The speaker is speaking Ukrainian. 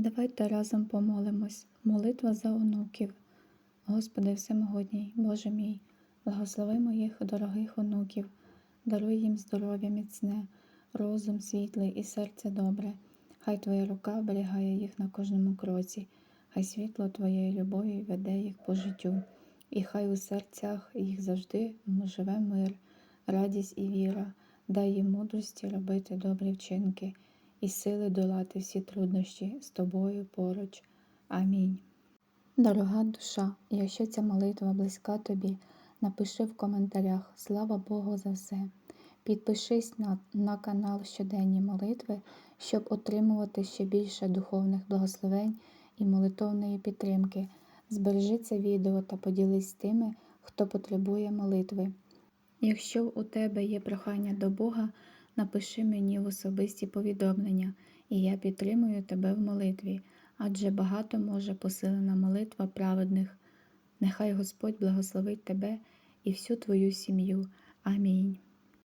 Давайте разом помолимось. Молитва за онуків. Господи Всемогутній, Боже мій, благослови моїх дорогих онуків, даруй їм здоров'я міцне, розум світлий і серце добре. Хай Твоя рука оберігає їх на кожному кроці, хай світло Твоєї любові веде їх по життю, і хай у серцях їх завжди живе мир, радість і віра, дай їм мудрості робити добрі вчинки і сили долати всі труднощі з тобою поруч. Амінь. Дорога душа, якщо ця молитва близька тобі, напиши в коментарях Слава Богу за все. Підпишись на, на канал Щоденні молитви, щоб отримувати ще більше духовних благословень і молитовної підтримки. Збережи це відео та поділись з тими, хто потребує молитви. Якщо у тебе є прохання до Бога, напиши мені в особисті повідомлення, і я підтримую тебе в молитві, адже багато може посилена молитва праведних. Нехай Господь благословить тебе і всю твою сім'ю. Амінь.